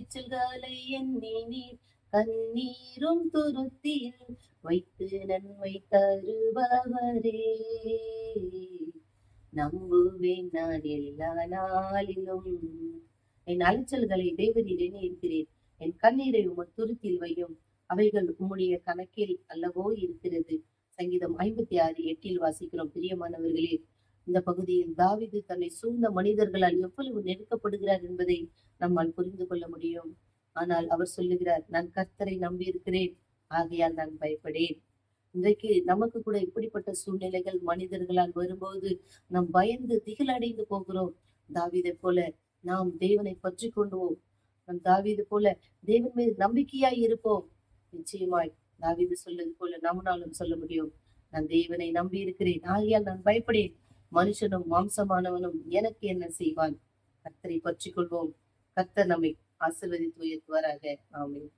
அலைச்சல்களை எண்ணி நீர் கண்ணீரும் துருத்தியில் வைத்து நன்மை தருபவரே. நம்புவேன் நான் எல்லா நாளிலும். என் அலைச்சல்களை தேவரீர் இருக்கிறேன் என் கண்ணீரை உமது துருத்தில் வையும். அவைகள் உம்முடைய கணக்கில் அல்லவோ இருக்கிறது. சங்கீதம் ஐம்பத்தி ஆறு எட்டில் வாசிக்கிறோம். பிரியமானவர்களே இந்த பகுதியில் தாவிது தன்னை சூழ்ந்த மனிதர்களால் எவ்வளவு நெருக்கப்படுகிறார் என்பதை நம்மால் புரிந்து கொள்ள முடியும். ஆனால் அவர் சொல்லுகிறார் நான் கர்த்தரை நம்பி இருக்கிறேன் ஆகையால் நான் பயப்படேன். இன்றைக்கு நமக்கு கூட இப்படிப்பட்ட சூழ்நிலைகள் மனிதர்களால் வரும்போது நாம் பயந்து திகிலடைந்து போகிறோம். தாவீதை போல நாம் தேவனை பற்றி கொண்டுவோம் நம் தாவிது போல தேவன் மீது நம்பிக்கையாய் இருப்போம். நிச்சயமாய் தாவிது சொல்லது போல நம்மளாலும் சொல்ல முடியும். நான் தேவனை நம்பி இருக்கிறேன் ஆகையால் நான் பயப்படேன். மனுஷனும் மாம்சமானவனும் எனக்கு என்ன செய்வான்? கத்தரை பற்றி கொள்வோம் கர்த்தர் நம்மை ஆசீர்வதித்து உயர்த்துவாராக. ஆமென்.